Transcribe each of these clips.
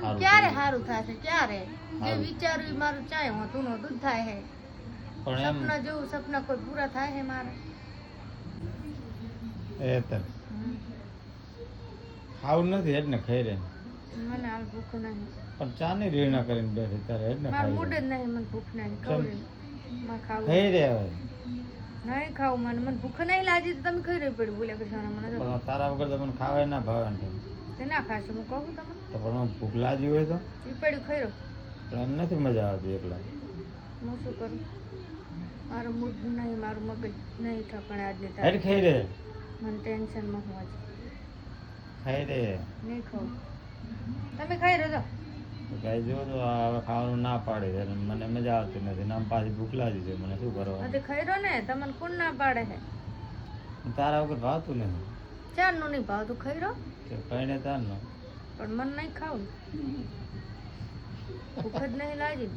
ક્યારે. સારું થશે? ક્યારે? જે. વિચાર્યું મારું ચાય હોતું નહોતું જ થાય હે. પણ એમ સપના જેવું સપના કોઈ પૂરા થાય હે મારે? એ તો. ખાવું નથી એટલે ખાઈ રહે મને હાલ ભૂખ નહીં. પણ ચા ની રીણા કરીને બેઠી તારે એટલે મારું મૂડ જ નહીં મને ભૂખ નહીં. ખાવું. ખાઈ રે હવે નહીં ખાવું મને મને ભૂખ નહીં લાગી તો તમે ખાઈ રહી પડી બોલ્યા કે મને તારા વગર તો મને ખાવા ના ભાવે તે ના ખાશો હું કહું તમને. તો પણ ભૂખ લાગી હોય તો? એ પડ્યું પણ એમ નથી મજા આવતી એકલા? હું શું કરું? મારું મૂડ નહીં મારું મગજ નહીં ઠકાણે આજની તારીખ ખાઈ રહે મને ટેન્શનમાં હું આજે ખાઈ રહે નહીં ખાવું તમે ખાઈ રહ્યો કાંઈ જો તો હવે ખાવાનું ના પાડે છે મને મજા આવતી નથી નામ પાછી ભૂખ લાગી છે મને શું કરવા ખાઈ ને તમને કોણ ના પાડે છે? તારા વગર ભાવતું નથી. ચારનું નહીં ભાવ તો ખાઈ રહ્યો કે કઈને તાર નો પણ મને નહીં ખાવું. ભૂખ જ નહીં લાગી.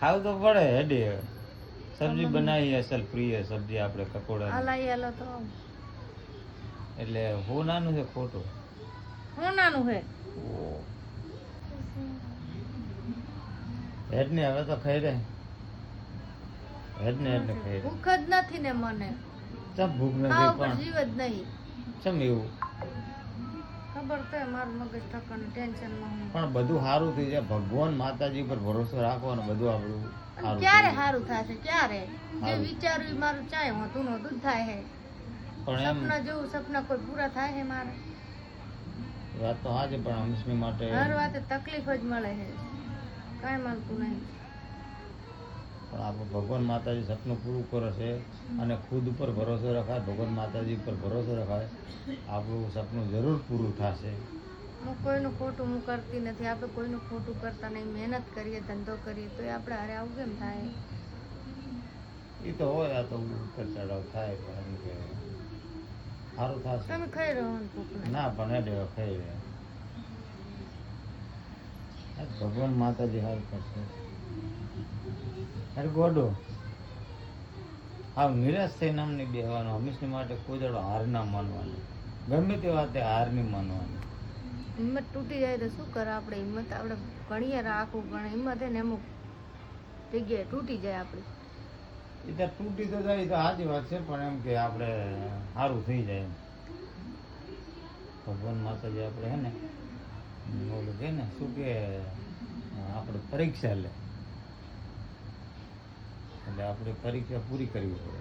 ખાવું તો પડે હેડે સબ્જી બનાવી અસલ પ્રિય સબ્જી આપણે કકોડા હલાઈ હાલો તો. એટલે હું નાનું છે ખોટું? હું નાનું છે? હેડ ને હવે તો ખાઈ રહે હેડ ને હેડ ને ખાઈ ભૂખ જ નથી ને મને. ભૂખ નથી પણ. જીવ જ નહીં. ચમ એવું? ખબર તો મારું મગજ ઠકાણે ટેન્શનમાં હું. પણ બધું સારું થઈ જાય. ભગવાન માતાજી પર ભરોસો રાખો અને બધું આપણું સારું ક્યારે સારું થશે? ક્યારે? જે. વિચાર્યું મારું ચાય હોતું નહોતું થાય હે. પણ એમ સપના જેવું સપના કોઈ પૂરા થાય હે મારે? વાત તો સાચી પણ હંસની માટે હર વાતે તકલીફ જ મળે છે કાંઈ મળતું નહીં. પણ આપણે ભગવાન માતાજી સપનું પૂરું કરે છે અને ખુદ ઉપર ભરોસો રખાય ભગવાન માતાજી ઉપર ભરોસો રખાય આપણું સપનું જરૂર પૂરું થશે. હું કોઈનું ખોટું હું કરતી નથી આપણે કોઈનું ખોટું કરતા નહીં મહેનત કરીએ ધંધો કરીએ તો આપણે હારે આવું કેમ થાય? એ તો હોય આ તો ઉપર ચડાવ થાય પણ એમ કે સારું થશે. તમે ખાઈ રહ્યો ને એ દેવા ખાઈ રહે ભગવાન માતાજી હાલ કરશે. અરે ગોડો હા નિરાશ થઈને આમ નહીં બેહવાનું હંમેશની માટે કોઈ દાડો હાર ના માનવાની. ગમે તે વાતે હાર નહીં માનવાની. હિંમત તૂટી જાય તો શું કરે આપણે? હિંમત આપણે ગણીએ રાખવું પણ હિંમત હે ને અમુક જગ્યાએ તૂટી જાય આપણી. એ તો તૂટી તો જાય તો સાચી વાત છે પણ એમ કે આપણે સારું થઈ જાય. ભગવાન માતાજી આપણે હે ને ઓલું કે ને શું કે આપણે પરીક્ષા લે. એટલે આપણે પરીક્ષા પૂરી કરવી પડે.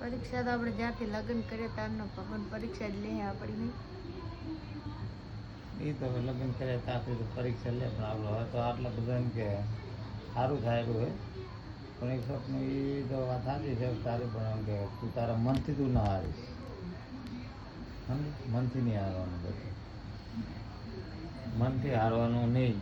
પરીક્ષા તો આપણે જ્યાંથી લગ્ન કરીએ ત્યારનો ભગવાન પરીક્ષા જ લે આપણી નહીં. એ તો લગ્ન કરે ત્યાંથી તો પરીક્ષા લે પણ આપણે હવે તો આટલા બધા કે સારું થયેલું હોય. પણ એક સ્વપ્ન એ તો વાત સાચી છે તારી પણ એમ કે તું તારા મનથી તું ના હારીશ? મનથી નહીં હારવાનું બધું. મનથી હારવાનું નહીં.